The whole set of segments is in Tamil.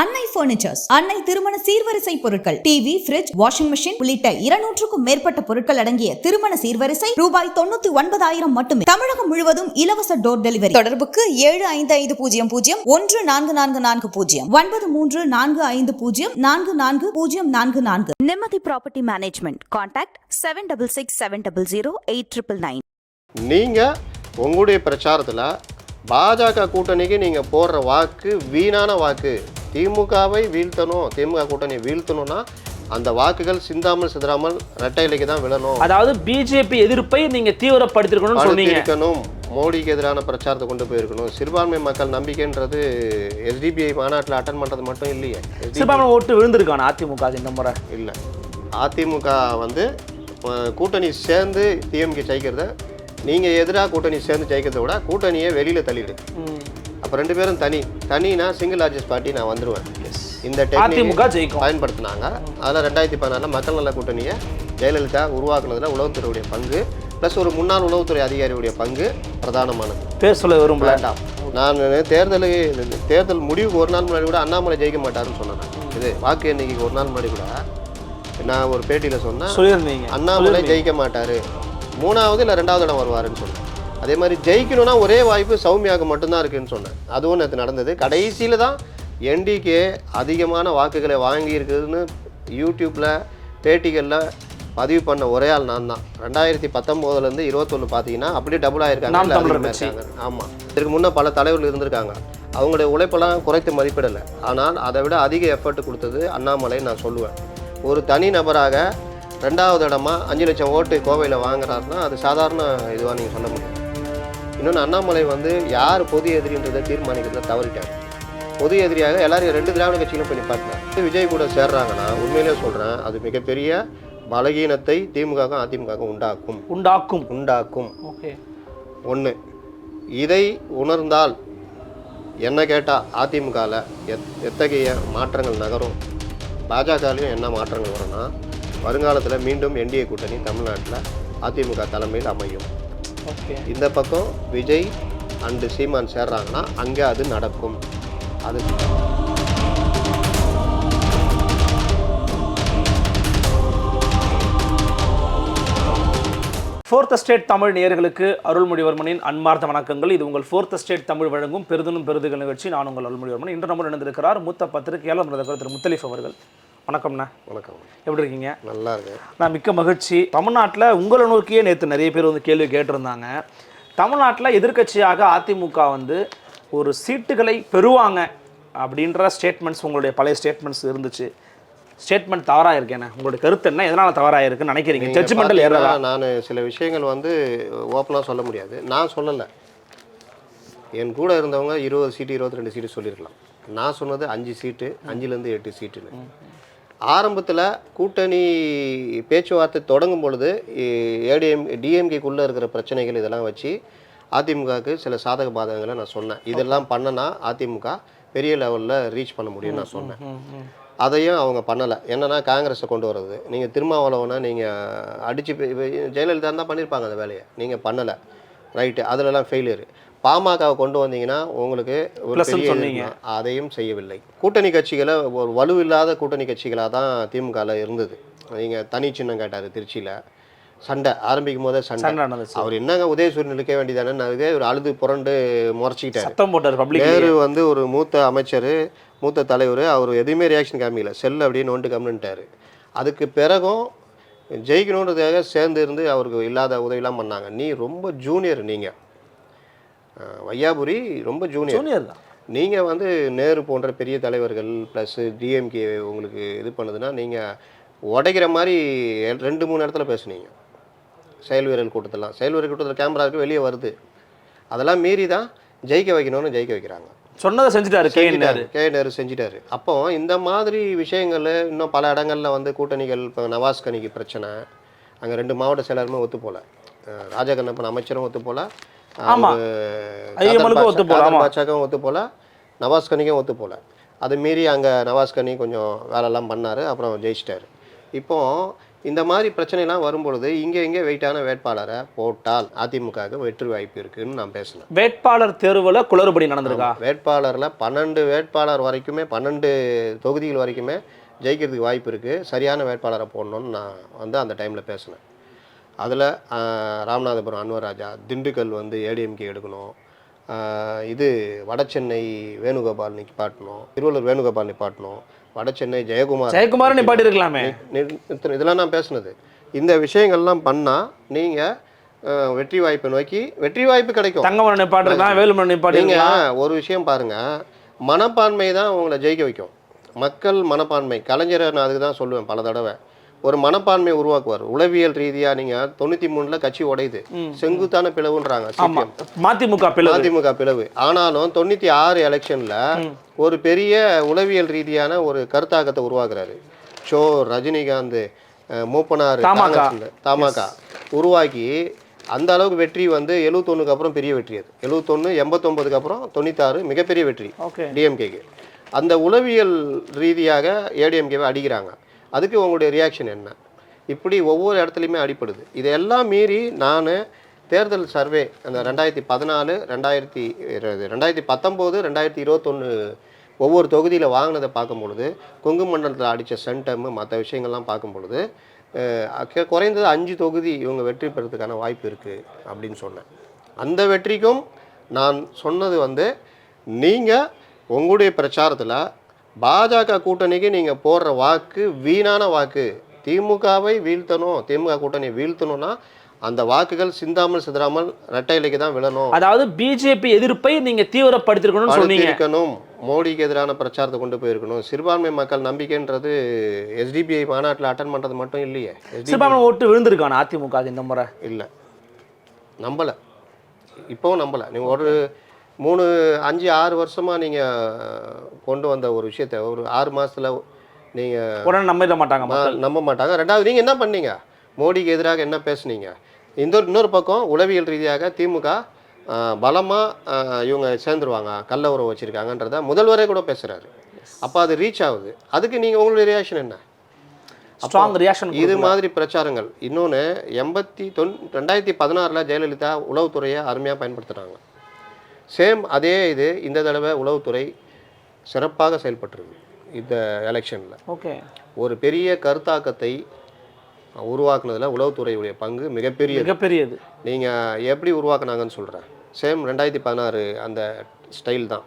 அன்னை பர்னிச்சர்ஸ் அன்னை திருமண சீர்வரிசை பொருட்கள். டிவி ஃபிரிட்ஜ் வாஷிங் மெஷின் உள்ளிட்ட இருநூற்றுக்கும் மேற்பட்ட பொருட்கள் அடங்கிய திருமண சீர்வரிசை ரூபாய் தொண்ணூத்தி ஒன்பதாயிரம் மட்டுமே. தமிழகம் முழுவதும் இலவச டோர் டெலிவரி தொடர்புக்கு ஏழு ஐந்து ஐந்து பூஜ்ஜியம் பூஜ்ஜியம் ஒன்று நான்கு நான்கு நான்கு பூஜ்ஜியம். ஒன்பது மூன்று நான்கு ஐந்து பூஜ்ஜியம் நான்கு நான்கு பூஜ்ஜியம் நான்கு நான்கு. Nimmathi property management contact seven double six seven double zero eight triple nine நீங்கள் உங்களுடைய பிரச்சாரத்தில் பாஜக கூட்டணிக்கு நீங்கள் போடுற வாக்கு வீணான வாக்கு. திமுகவை வீழ்த்தணும். திமுக கூட்டணியை வீழ்த்தணும்னா அந்த வாக்குகள் சிந்தாமல் சிதறாமல் ரெட்டை இலைக்கு தான் விழணும். அதாவது பிஜேபி எதிர்ப்பை நீங்க தீவிரப்படுத்திருக்கணும்னு சொன்னீங்க. மோடிக்கு எதிரான பிரச்சாரத்தை கொண்டு போயிருக்கணும். சிறுபான்மை மக்கள் நம்பிக்கைன்றது எஸ்டிபிஐ மாநாட்டில் அட்டன் பண்ணுறது மட்டும் இல்லையே. சிறுபான்மை ஓட்டு விழுந்திருக்கான அதிமுக இந்த முறை? இல்லை. அதிமுக வந்து கூட்டணி சேர்ந்து டிஎம்கே ஜெயிக்கிறத நீங்கள் எதிராக கூட்டணி சேர்ந்து ஜெயிக்கிறத விட கூட்டணியை வெளியில் தள்ளிடு அப்போ ரெண்டு பேரும் தனி தனினா சிங்கிள் லார்ஜஸ்ட் பார்ட்டி நான் வந்துடுவேன் இந்த அதிமுக ஜெயிக்கும். பயன்படுத்தினாங்க. அதில் ரெண்டாயிரத்தி பதினாலில் மக்கள் நல கூட்டணியை ஜெயலலிதா உருவாக்குனதுல உளவுத்துறையுடைய பங்கு ப்ளஸ் ஒரு முன்னாள் உளவுத்துறை அதிகாரியுடைய பங்கு பிரதானமானது. பேர் சொல்ல விரும்பல. வேண்டாம். நான் தேர்தல் தேர்தல் முடிவுக்கு ஒரு நாள் முன்னாடி கூட அண்ணாமலை ஜெயிக்க மாட்டாருன்னு சொன்னேன் இது வாக்கு எண்ணிக்கைக்கு ஒரு நாள் முன்னாடி கூட நான் ஒரு பேட்டியில் சொன்னேன். அண்ணாமலை ஜெயிக்க மாட்டாரு. மூணாவது இல்லை ரெண்டாவது இடம் வருவாருன்னு சொன்னேன். அதே மாதிரி ஜெயிக்கணும்னா ஒரே வாய்ப்பு சௌமியாவுக்கு மட்டும்தான் இருக்குன்னு சொன்னேன். அதுவும் நேற்று நடந்தது. கடைசியில் தான் என்டிகே அதிகமான வாக்குகளை வாங்கி இருக்குதுன்னு யூடியூப்பில் பேட்டிகளில் பதிவு பண்ண ஒரே ஆள் நான் தான். ரெண்டாயிரத்தி பத்தொம்போதுலேருந்து இருபத்தொன்று பார்த்தீங்கன்னா அப்படியே டபுள். இருக்காங்க ஆமாம் இதுக்கு முன்னே பல தலைவர்கள் இருந்திருக்காங்க. அவங்களுடைய உழைப்பெல்லாம் குறைத்து மதிப்பிடலை. ஆனால் அதை விட அதிக எஃபர்ட் கொடுத்தது அண்ணாமலை நான் சொல்லுவேன். ஒரு தனி நபராக ரெண்டாவது இடமா அஞ்சு லட்சம் ஓட்டு கோவையில் வாங்குறாருன்னா அது சாதாரண இதுவாக நீங்கள் சொல்ல முடியாது இன்னொன்று அண்ணாமலை வந்து யார் பொது எதிரின்றதை தீர்மானிக்கிறத தவறிட்டார் பொது எதிரியாக எல்லாரும் ரெண்டு திராவிட கட்சிகளும் போய் நிப்பாட்டினார் விஜய் கூட சேர்றாங்கன்னா உண்மையிலே சொல்கிறேன் அது மிகப்பெரிய பலகீனத்தை திமுகவும் அதிமுகவும் உண்டாக்கும். உண்டாக்கும். உண்டாக்கும். ஓகே. ஒன்று இதை உணர்ந்தால் என்ன கேட்டால் அதிமுகவில் எத் எத்தகைய மாற்றங்கள் நகரும்? பாஜகலையும் என்ன மாற்றங்கள் வரும்னா வருங்காலத்தில் மீண்டும் என்டிஏ கூட்டணி தமிழ்நாட்டில் அதிமுக தலைமையில் அமையும். இந்த பக்கம் விஜய் அண்டு சீமான் சேர்றாங்கன்னா அங்கே அது நடக்கும். அது ஃபோர்த் ஸ்டேட் தமிழ் நேயர்களுக்கு அருள்மொழிவர்மனின் அன்பார்ந்த வணக்கங்கள். இது உங்கள் ஃபோர்த் ஸ்டேட் தமிழ் வழங்கும் பெருதனும் பெருதுகள் நிகழ்ச்சி. நான் உங்கள் அருள்மொழிவர்மன். இன்று நம்ம இணைந்திருக்கிறார் மூத்த பத்திரிகையாளர் பிரதமர் திரு முத்தலீஃப் அவர்கள். வணக்கம்ண்ணா. வணக்கம். எப்படி இருக்கீங்க? நல்லா இருக்கு நான் மிக்க மகிழ்ச்சி. தமிழ்நாட்டில் உங்களை நோக்கியே நேற்று நிறைய பேர் வந்து கேள்வி கேட்டிருந்தாங்க. தமிழ்நாட்டில் எதிர்க்கட்சியாக அதிமுக வந்து ஒரு சீட்டுகளை பெறுவாங்க அப்படின்ற ஸ்டேட்மெண்ட்ஸ் உங்களுடைய பழைய ஸ்டேட்மெண்ட்ஸ் இருந்துச்சு. ஸ்டேட்மெண்ட் தவறாக இருக்கேண்ணே. உங்களுடைய கருத்து என்ன? எதனால் தவறாக இருக்குன்னு நினைக்கிறீங்க? ஜட்ஜ்மெண்டல் ஏறதா நான் சில விஷயங்கள் வந்து ஓப்பனாக சொல்ல முடியாது. நான் சொல்லலை. என் கூட இருந்தவங்க இருபது சீட்டு இருபத்தி ரெண்டு சீட்டு சொல்லியிருக்கலாம் நான் சொன்னது அஞ்சு சீட்டு அஞ்சுலேருந்து எட்டு சீட்டுன்னு. ஆரம்பத்தில் கூட்டணி பேச்சுவார்த்தை தொடங்கும் பொழுது ஏடிஎம் டிஎம்கேக்குள்ளே இருக்கிற பிரச்சனைகள் இதெல்லாம் வச்சு அதிமுகவுக்கு சில சாதக பாதகங்களை நான் சொன்னேன். இதெல்லாம் பண்ணனா அதிமுக பெரிய லெவலில் ரீச் பண்ண முடியும்னு நான் சொன்னேன். அதையும் அவங்க பண்ணலை. என்னன்னா காங்கிரஸை கொண்டு வர்றது. நீங்கள் திருமாவளவனை நீங்கள் அடித்து ஜெயலலிதா தான் பண்ணியிருப்பாங்க அந்த வேலையை. நீங்கள் பண்ணலை. ரைட்டு. அதிலலாம் ஃபெயிலியர் பாமகவை கொண்டு வந்தீங்கன்னா உங்களுக்கு ஒரு சொன்னீங்க. அதையும் செய்யவில்லை. கூட்டணி கட்சிகளை ஒரு வலுவில்லாத கூட்டணி கட்சிகளாக தான் திமுகவில் இருந்தது. நீங்கள் தனி சின்னம் கேட்டார் திருச்சியில். சண்டை. ஆரம்பிக்கும் போதே சண்டை. அவர் என்னங்க உதயசூரியன் இருக்க வேண்டியதானே? இதே ஒரு அழுது புரண்டு முறைச்சிக்கிட்டாரு சத்தம் போட்டார் நேரு வந்து ஒரு மூத்த அமைச்சர் மூத்த தலைவர் அவர் எதுவுமே ரியாக்ஷன் காமிக்கல. செல் அப்படியே நோண்டு கம்னுட்டார் அதுக்கு பிறகும் ஜெயிக்கணுன்றதுக்காக சேர்ந்து இருந்து அவருக்கு இல்லாத உதவிலாம் பண்ணாங்க. நீ ரொம்ப ஜூனியர் நீங்கள் வையாபுரி ரொம்ப ஜூனியர் ஜூனியர் தான். நீங்கள் வந்து நேரு போன்ற பெரிய தலைவர்கள் ப்ளஸ் டிஎம்கே உங்களுக்கு இது பண்ணுதுன்னா நீங்கள் உடைக்கிற மாதிரி ரெண்டு மூணு இடத்துல பேசுனீங்க. செயல் வீரர்கள் கூட்டத்தெல்லாம். செயல் வீரர் கூட்டத்தில் கேமரா இருக்கு வெளியே வருது. அதெல்லாம் மீறி தான் ஜெயிக்க வைக்கணும்னு ஜெயிக்க வைக்கிறாங்க. சொன்னதை செஞ்சுட்டாரு கே செஞ்சிட்டாரு. கே நேரு செஞ்சிட்டாரு. அப்போ இந்த மாதிரி விஷயங்கள் இன்னும் பல இடங்கள்ல வந்து கூட்டணிகள் இப்போ நவாஸ் கனிக்கு பிரச்சனை. அங்கே ரெண்டு மாவட்ட செயலருமே ஒத்து போல அஹ் ராஜா கண்ணப்பன் அமைச்சரும் ஒத்து போல ஆமா. ஐயம்மனுக்கும் ஒத்து போல, ஆமா. பாட்சாக்கும் ஒத்து போல நவாஸ் கனிக்கும் ஒத்து போல அதை மீறி அங்கே நவாஸ் கனி கொஞ்சம் வேலைலாம் பண்ணார் அப்புறம் ஜெயிச்சிட்டாரு. இப்போ இந்த மாதிரி பிரச்சனைலாம் வரும்பொழுது இங்கே இங்கே வெயிட்டான வேட்பாளரை போட்டால் அதிமுகவுக்கு வெற்றி வாய்ப்பு இருக்குன்னு நான் பேசினேன் வேட்பாளர் தேர்வுல குளறுபடி நடந்திருக்கா? வேட்பாளரில் பன்னெண்டு வேட்பாளர் வரைக்குமே பன்னெண்டு தொகுதிகள் வரைக்குமே ஜெயிக்கிறதுக்கு வாய்ப்பு இருக்குது சரியான வேட்பாளரை போடணும்னு நான் வந்து அந்த டைமில் பேசினேன். அதில் ராமநாதபுரம் அன்வராஜா திண்டுக்கல் வந்து ஏடிஎம்கே எடுக்கணும். இது வடசென்னை வேணுகோபால் நிப்பாட்டணும் திருவள்ளூர் வேணுகோபால் நிப்பாட்டணும். வடசென்னை ஜெயக்குமார் ஜெயக்குமார் நிப்பாட்டி இருக்கலாமே. இதெல்லாம் நான் பேசுனது. இந்த விஷயங்கள்லாம் பண்ணால் நீங்கள் வெற்றி வாய்ப்பை நோக்கி வெற்றி வாய்ப்பு கிடைக்கும். தங்கமரன் நிப்பாட்டி இருக்கலாம் வேலுமரன் நிப்பாட்டி ஒரு விஷயம் பாருங்க. மனப்பான்மை தான் உங்களை ஜெயிக்க வைக்கும். மக்கள் மனப்பான்மை. கலைஞரை நான் அதுக்கு தான் சொல்லுவேன் பல தடவை. ஒரு மனப்பான்மை உருவாக்குவார். உளவியல் ரீதியா நீங்க தொண்ணூத்தி மூணுல கட்சி உடையுது. செங்குத்தான பிளவுன்றாங்க. மதிமுக பிளவு. அதிமுக பிளவு. ஆனாலும் தொண்ணூத்தி ஆறு எலெக்ஷன்ல ஒரு பெரிய உளவியல் ரீதியான ஒரு கருத்தாக்கத்தை உருவாக்குறாரு. ஷோ ரஜினிகாந்த் மூப்பனார் தமாக. உருவாக்கி அந்த அளவுக்கு வெற்றி வந்து எழுவத்தொன்னுக்கு அப்புறம் பெரிய வெற்றி அது. எழுவத்தொன்று எண்பத்தொம்பதுக்கு அப்புறம் தொண்ணூத்தாறு மிகப்பெரிய வெற்றி டிஎம்கேக்கு அந்த உளவியல் ரீதியாக ஏடிஎம்கேவை அடிக்கிறாங்க. அதுக்கு உங்களுடைய ரியாக்ஷன் என்ன? இப்படி ஒவ்வொரு இடத்துலையுமே அடிப்படுது இதையெல்லாம் மீறி நான் தேர்தல் சர்வே அந்த ரெண்டாயிரத்தி பதினாலு ரெண்டாயிரத்தி இருபது ரெண்டாயிரத்தி பத்தொம்போது ரெண்டாயிரத்தி இருபத்தொன்று ஒவ்வொரு தொகுதியில் வாங்கினதை பார்க்கும் பொழுது கொங்கு மண்டலத்தில் அடித்த சென்டம் மற்ற விஷயங்கள்லாம் பார்க்கும் பொழுது குறைந்தது அஞ்சு தொகுதி இவங்க வெற்றி பெறதுக்கான வாய்ப்பு இருக்குது அப்படின்னு சொன்னேன். அந்த வெற்றிக்கும் நான் சொன்னது வந்து நீங்கள் உங்களுடைய பிரச்சாரத்தில் பாஜக கூட்டணிக்கு நீங்கள் போடுற வாக்கு வீணான வாக்கு. திமுகவை வீழ்த்தணும். திமுக கூட்டணியை வீழ்த்தணும்னா அந்த வாக்குகள் சிந்தாமல் சிதறாமல் ரெட்டை இலைக்கு தான் விழணும். அதாவது பிஜேபி எதிர்ப்பை நீங்க தீவிரப்படுத்திருக்கணும்னு சொன்னீங்க. இருக்கணும். மோடிக்கு எதிரான பிரச்சாரத்தை கொண்டு போயிருக்கணும். சிறுபான்மை மக்கள் நம்பிக்கைன்றது எஸ்டிபிஐ மாநாட்டில் அட்டன் பண்ணுறது மட்டும் இல்லையே. சிறுபான்மை ஓட்டு விழுந்திருக்கான அதிமுக இந்த முறை? இல்லை. நம்பலை. இப்போவும் நம்பலை. நீங்கள் ஒரு மூணு அஞ்சு ஆறு வருஷமாக நீங்கள் கொண்டு வந்த ஒரு விஷயத்த ஒரு ஆறு மாதத்தில் நீங்கள் உடனே நம்பிட மாட்டாங்க நம்ப மாட்டாங்க. ரெண்டாவது நீங்கள் என்ன பண்ணீங்க? மோடிக்கு எதிராக என்ன பேசுனீங்க? இந்த இன்னொரு பக்கம் உளவியல் ரீதியாக திமுக பலமாக இவங்க சேர்ந்துருவாங்க கள்ள உறவு வச்சுருக்காங்கன்றத முதல்வரே கூட பேசுகிறாரு அப்போ அது ரீச் ஆகுது. அதுக்கு நீங்கள் உங்களுடைய ரியாக்ஷன் என்ன? ஸ்ட்ராங் ரியாக்ஷன் இது மாதிரி பிரச்சாரங்கள். இன்னொன்று எண்பத்தி தொன் ரெண்டாயிரத்தி பதினாறில் ஜெயலலிதா உளவுத்துறையை அருமையாக பயன்படுத்துனாங்க. சேம் அதே இது இந்த தடவை உளவுத்துறை சிறப்பாக செயல்பட்டிருக்கு இந்த எலெக்ஷனில் ஓகே ஒரு பெரிய கருத்தாக்கத்தை உருவாக்குனதுல உளவுத்துறையுடைய பங்கு மிகப்பெரியது. மிகப்பெரியது. நீங்கள் எப்படி உருவாக்குனாங்கன்னு சொல்கிறேன் சேம் ரெண்டாயிரத்தி பதினாறு அந்த ஸ்டைல் தான்.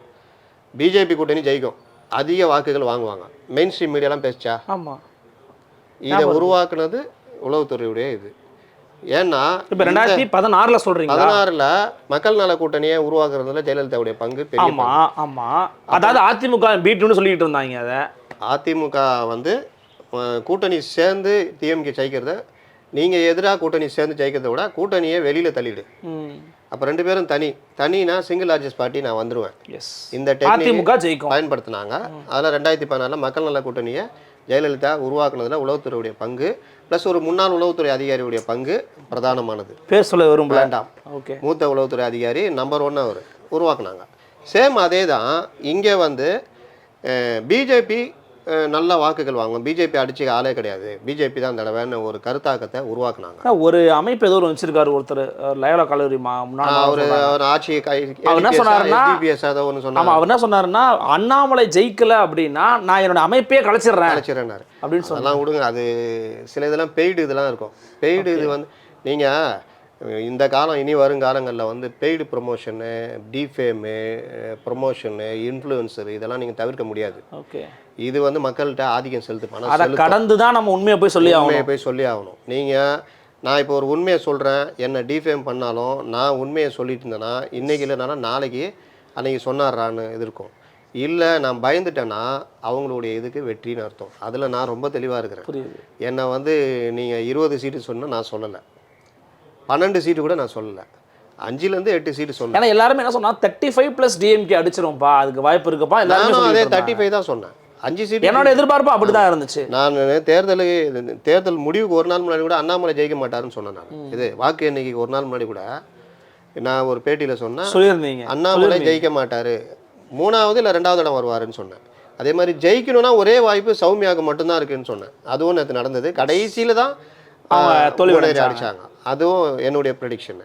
பிஜேபி கூட்டணி ஜெயிக்கும். அதிக வாக்குகள் வாங்குவாங்க. மெயின் ஸ்ட்ரீம் மீடியாலாம் பேசுச்சா? ஆமா. இதை உருவாக்குனது உளவுத்துறையுடைய இது. ஏன்னா இப்ப ரெண்டாயிரத்தி பதினாறுல சொல்றீங்களா? பதினாறுல மக்கள் நல கூட்டணியை உருவாக்குறதுல ஜெயலலிதாவுடைய பங்கு பெரிய ஆமா ஆமா. அதாவது அதிமுக பீட்னு சொல்லிட்டு இருந்தாங்க அத. அதிமுக வந்து கூட்டணி சேர்ந்து டிஎம்கே ஜெயிக்கிறத நீங்கள் எதிராக கூட்டணி சேர்ந்து ஜெயிக்கிறத விட கூட்டணியை வெளியில் தள்ளிடு. அப்போ ரெண்டு பேரும் தனி. தனினா சிங்கிள் லார்ஜஸ்ட் பார்ட்டி நான் வந்துருவேன். எஸ் இந்த டெக்னிக் பயன்படுத்தினாங்க. அதில் ரெண்டாயிரத்தி பதினாலில் மக்கள் நல கூட்டணியை ஜெயலலிதா உருவாக்குனதுல உளவுத்துறையுடைய பங்கு ப்ளஸ் ஒரு முன்னாள் உளவுத்துறை அதிகாரியுடைய பங்கு பிரதானமானது. பேர் சொல்ல விரும்பல. வேண்டாம். ஓகே. மூத்த உளவுத்துறை அதிகாரி நம்பர் ஒன் அவர் உருவாக்குனாங்க. சேம் அதே தான் இங்கே வந்து பிஜேபி நல்ல வாக்குகள் வாங்கும். பிஜேபி அடிச்சு ஆளே கிடையாது. பிஜேபி தான் தடவைன்னு ஒரு கருத்தாக்கத்தை உருவாக்குனாங்க. ஒரு அமைப்பு ஏதோ ஒரு வச்சிருக்காரு ஒருத்தர் லயோலா கல்லூரி அவர் அவர் ஆட்சியை அவர் என்ன சொன்னாருன்னா- அதை ஒன்று சொன்னாங்க அவர் என்ன சொன்னாருன்னா அண்ணாமலை ஜெயிக்கல அப்படின்னா நான் என்னோட அமைப்பே கலைச்சிடுறேன். அழைச்சிடனாரு அப்படின்னு அதெல்லாம் விடுங்க. அது சில இதெல்லாம் பெய்டு இதெல்லாம் இருக்கும். பெய்டு இது வந்து நீங்கள் இந்த காலம் இனி வருங்காலங்களில் வந்து paid promotion defame promotion influencer இதெல்லாம் நீங்கள் தவிர்க்க முடியாது. ஓகே இது வந்து மக்கள்கிட்ட ஆதிக்கம் செலுத்து அதை. கடந்து தான் நம்ம உண்மையை போய் சொல்லி உண்மையை போய் சொல்லி ஆகணும். நீங்கள் நான் இப்போ ஒரு உண்மையை சொல்கிறேன் என்னை டிஃபேம் பண்ணாலும் நான் உண்மையை சொல்லிட்டு இருந்தேன்னா இன்றைக்கி இல்லைனாலும் நாளைக்கு அன்னைக்கு சொன்னார்றான்னு இது இருக்கும் இல்லை நான் பயந்துட்டேன்னா அவங்களுடைய இதுக்கு வெற்றின்னு அர்த்தம். அதில் நான் ரொம்ப தெளிவாக இருக்கிறேன். என்னை வந்து நீங்கள் இருபது சீட்டு சொன்னால் நான் சொல்லலை. பன்னெண்டு சீட்டு கூட நான் சொல்லலை. அஞ்சுலேருந்து எட்டு சீட்டு சொன்னேன். ஏன்னா எல்லாருமே என்ன சொன்னா தேர்ட்டி ஃபைவ் பிளஸ் டிஎம்கே அடிச்சிரும்ப்பா அதுக்கு வாய்ப்பு இருக்குப்பா எல்லாருமே நானும் அதே தேர்ட்டி. ஃபைவ் தான் சொன்னேன். அஞ்சு சீட்டு என்னோட எதிர்பார்ப்பு அப்படிதான் இருந்துச்சு. நான் தேர்தல் தேர்தல் முடிவுக்கு ஒரு நாள் முன்னாடி கூட அண்ணாமலை ஜெயிக்க மாட்டாருன்னு சொன்னேன் நான். இது வாக்கு எண்ணிக்கைக்கு ஒரு நாள் முன்னாடி கூட நான் ஒரு பேட்டியில் சொன்னேன் சொல்லியிருந்தீங்க. அண்ணாமலை ஜெயிக்க மாட்டாரு. மூணாவது இல்லை ரெண்டாவது இடம் வருவாருன்னு சொன்னேன். அதே மாதிரி ஜெயிக்கணும்னா ஒரே வாய்ப்பு சௌமியாவுக்கு மட்டும்தான் இருக்குன்னு சொன்னேன். அதுவும் நேற்று நடந்தது. கடைசியில் தான் அவங்க தோல்வி. அடிச்சாங்க. அதுவும் என்னுடைய ப்ரெடிக்ஷன்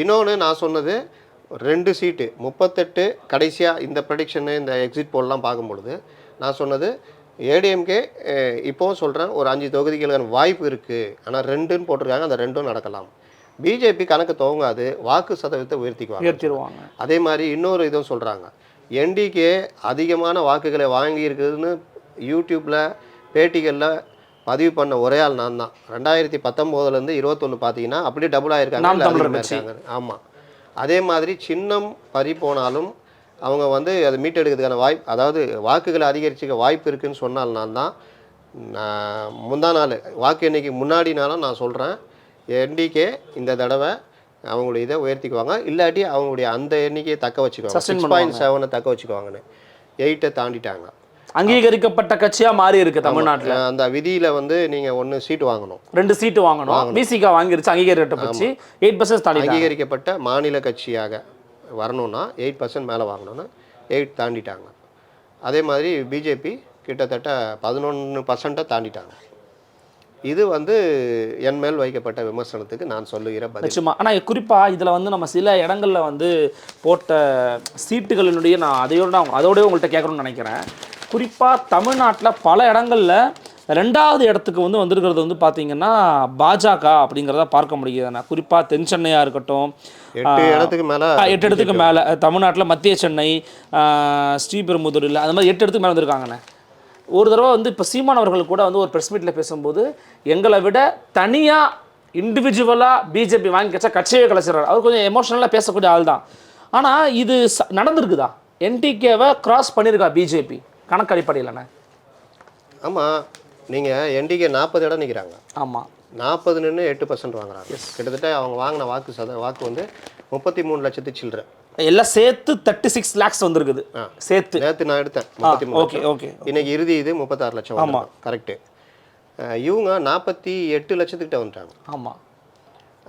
இன்னொன்று நான் சொன்னது ரெண்டு சீட்டு முப்பத்தெட்டு கடைசியாக இந்த ப்ரெடிக்ஷனு இந்த எக்ஸிட் போல்லாம் பார்க்கும் பொழுது நான் சொன்னது ஏடிஎம்கே இப்போவும் சொல்கிறேன் ஒரு அஞ்சு தொகுதிகளுக்கான வாய்ப்பு இருக்குது ஆனால் ரெண்டுன்னு போட்டிருக்காங்க அந்த ரெண்டும் நடக்கலாம். பிஜேபி கணக்கு துவங்காது வாக்கு சதவீதத்தை உயர்த்திக்குவாங்க. உயர்த்திடுவாங்க அதே மாதிரி இன்னொரு இதுவும் சொல்கிறாங்க என்டிகே அதிகமான வாக்குகளை வாங்கி இருக்குதுன்னு யூடியூப்பில் பேட்டிகளில் பதிவு பண்ண ஒரே ஆள் நான் தான். ரெண்டாயிரத்தி பத்தொம்போதுலேருந்து இருபத்தொன்று பார்த்தீங்கன்னா அப்படியே டபுள். இருக்காங்க. ஆமாம் அதே மாதிரி சின்னம் பறி போனாலும் அவங்க வந்து அதை மீட்டெடுக்கிறதுக்கான வாய்ப்பு அதாவது வாக்குகளை அதிகரிச்சுக்க வாய்ப்பு இருக்குன்னு சொன்னால் நான் தான். நான் முந்தா நாள் வாக்கு எண்ணிக்கை முன்னாடினாலும் நான் சொல்கிறேன் என்டிகே இந்த தடவை அவங்களுடைய இதை உயர்த்திக்குவாங்க. இல்லாட்டி அவங்களுடைய அந்த எண்ணிக்கையை தக்க வச்சுக்குவாங்க. சிக்ஸ் பாயிண்ட் செவனை தக்க வச்சுக்குவாங்கன்னு. எயிட்டை தாண்டிட்டாங்க. அங்கீகரிக்கப்பட்ட கட்சியா மாறி இருக்கு தமிழ்நாட்டுல. அந்த விதியில் வந்து நீங்கள் ஒன்று சீட்டு வாங்கணும். ரெண்டு சீட்டு வாங்கணும். பிசிகா வாங்கிருச்சு அங்கீகரிக்கப்பட்டுச்சு எயிட் பர்சன்ட் தாண்டி அங்கீகரிக்கப்பட்ட மாநில கட்சியாக வரணும்னா எயிட் பர்சன்ட் மேலே வாங்கணும்னா எயிட் தாண்டிட்டாங்க. அதே மாதிரி பிஜேபி கிட்டத்தட்ட பதினொன்று பர்சண்ட்டை தாண்டிட்டாங்க. இது வந்து என் மேல் வைக்கப்பட்ட விமர்சனத்துக்கு நான் சொல்லுகிற பதில். நிச்சயமா. ஆனா குறிப்பா இதுல வந்து நம்ம சில இடங்கள்ல வந்து போட்ட சீட்டுகளினுடைய நான் அதையோட அதோடய உங்கள்கிட்ட கேட்கணும்னு நினைக்கிறேன். குறிப்பா தமிழ்நாட்டுல பல இடங்கள்ல ரெண்டாவது இடத்துக்கு வந்து வந்திருக்கிறது வந்து பாத்தீங்கன்னா பாஜக அப்படிங்கிறத பார்க்க முடியுது குறிப்பா தென் சென்னையா இருக்கட்டும் எட்டு இடத்துக்கு மேலே எட்டு இடத்துக்கு மேலே தமிழ்நாட்டில் மத்திய சென்னை ஆ, ஸ்ரீபெரும்புதூர் இல்லை அந்த மாதிரி எட்டு இடத்துக்கு மேலே வந்திருக்காங்கண்ணே. ஒரு தடவை வந்து இப்போ சீமான் அவர்கள் கூட வந்து ஒரு ப்ரெஸ் மீட்டில் பேசும்போது எங்களை விட தனியாக இண்டிவிஜுவலாக பிஜேபி வாங்கி கட்சா கட்சியே கலைச்சிடறாரு. அவர் கொஞ்சம் எமோஷனலாக பேசக்கூடிய ஆள் தான் ஆனால் இது நடந்திருக்குதா? என்டிகேவை கிராஸ் பண்ணியிருக்கா பிஜேபி கணக்கு அடிப்படையிலண்ணே. ஆமாம் நீங்கள் என்டிகே நாற்பது இடம் நிற்கிறாங்க ஆமாம் நாற்பது நின்று எட்டு பர்சன்ட் வாங்குறாங்க. கிட்டத்தட்ட அவங்க வாங்கின வாக்கு சத வாக்கு வந்து முப்பத்தி மூணு லட்சத்து சில்லற. எல்லாம் சேர்த்து தேர்ட்டி சிக்ஸ் லேக்ஸ் வந்திருக்குது. சேர்த்து. நேற்று நான் எடுத்தேன். முப்பத்தி மூணு ஓகே ஓகே இன்னைக்கு இறுதி இது முப்பத்தாறு லட்சம் ஆமா. கரெக்டு இவங்க நாற்பத்தி எட்டு லட்சத்துக்கிட்ட வந்துட்டாங்க. ஆமாம்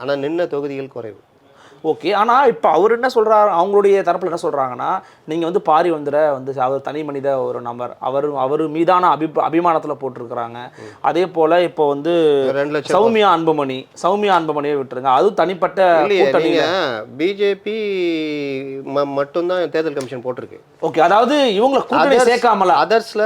ஆனால் நின்ன தொகுதிகள் குறைவு. ஓகே. ஆனால் இப்போ அவர் என்ன சொல்றாரு? அவங்களுடைய தரப்பில் என்ன சொல்கிறாங்கன்னா நீங்கள் வந்து பாரி வந்துட வந்து அவர் தனி மனித ஒரு நபர். அவர் அவர் மீதான அபி அபிமானத்தில் போட்டிருக்கிறாங்க. அதே போல் இப்போ வந்து சௌமியா அன்புமணி சௌமியா அன்புமணியை விட்டுருங்க. அதுவும் தனிப்பட்ட பிஜேபி மட்டும்தான் தேர்தல் கமிஷன் போட்டிருக்கு. ஓகே. அதாவது இவங்களை கூட்டணி சேர்க்காமல. அதர்ஸ்ல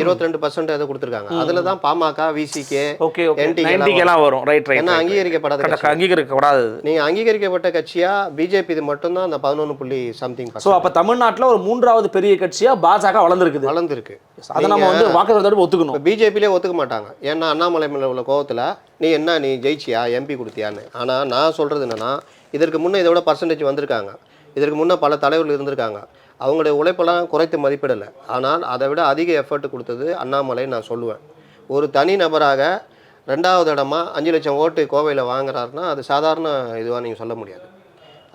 இருபத்தி ரெண்டு பர்சன்ட் ஏதோ கொடுத்துருக்காங்க. அதுல தான் பாமக விசிகே ஓகே ஓகே. நைன்டிக்கெல்லாம் வரும். ரைட் ரைட் என்ன அங்கீகரிக்கப்படாத. அங்கீகரிக்கப்படாது நீங்க அங்கீகரிக்கப்பட்ட கட்சியா? பிஜேபி இது மட்டும்தான்? அந்த பதினொன்று புள்ளி சம்திங் ஸோ அப்போ தமிழ்நாட்டில் ஒரு மூன்றாவது பெரிய கட்சியாக பாஜக வளர்ந்துருக்குது வளர்ந்துருக்கு. அதை நம்ம வந்து வாக்குறுதி ஒத்துக்கணும். இப்போ பிஜேபியிலே ஒத்துக்க மாட்டாங்க ஏன்னா அண்ணாமலை மேல உள்ள கோவத்தில் நீ என்ன நீ ஜெயிச்சியா? எம்பி கொடுத்தியான்னு. ஆனால் நான் சொல்கிறது என்னன்னா இதற்கு முன்னே இதோட பர்சன்டேஜ் வந்திருக்காங்க. இதற்கு முன்னே பல தலைவர்கள் இருந்திருக்காங்க. அவங்களுடைய உழைப்பெல்லாம் குறைத்து மதிப்பிடலை. ஆனால் அதை விட அதிக எஃபர்ட் கொடுத்தது அண்ணாமலை நான் சொல்லுவேன். ஒரு தனி நபராக ரெண்டாவது இடமா அஞ்சு லட்சம் ஓட்டு கோவையில் வாங்குறாருன்னா அது சாதாரண இதுவாக நீங்கள் சொல்ல முடியாது.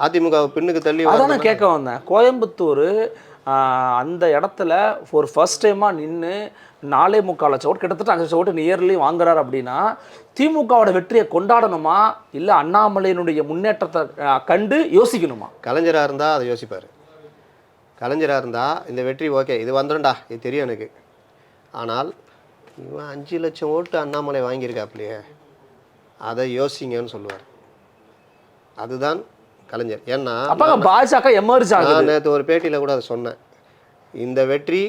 அதிமுக பின்னுக்கு தள்ளி அதான் நான் கேட்க வந்தேன். கோயம்புத்தூர் அந்த இடத்துல ஒரு ஃபர்ஸ்ட் டைமாக நின்று நாலே முக்கால் லட்சம் ஓட்டு கிட்டத்தட்ட அஞ்சு லட்சம் ஓட்டு நியர்லி வாங்குறாரு அப்படின்னா திமுகவோட வெற்றியை கொண்டாடணுமா? இல்லை அண்ணாமலையினுடைய முன்னேற்றத்தை கண்டு யோசிக்கணுமா? கலைஞராக இருந்தால் அதை யோசிப்பார். கலைஞராக இருந்தால் இந்த வெற்றி ஓகே இது வந்துடும்டா இது தெரியும் எனக்கு. ஆனால் இவன் அஞ்சு லட்சம் ஓட்டு அண்ணாமலை வாங்கியிருக்காப்லையே அதை யோசிங்கன்னு சொல்லுவார். அதுதான் கலைஞர். ஏன்னா பாஜக எமர்ஜ் நான் நேற்று ஒரு பேட்டியில் கூட அதை சொன்னேன். இந்த வெற்றி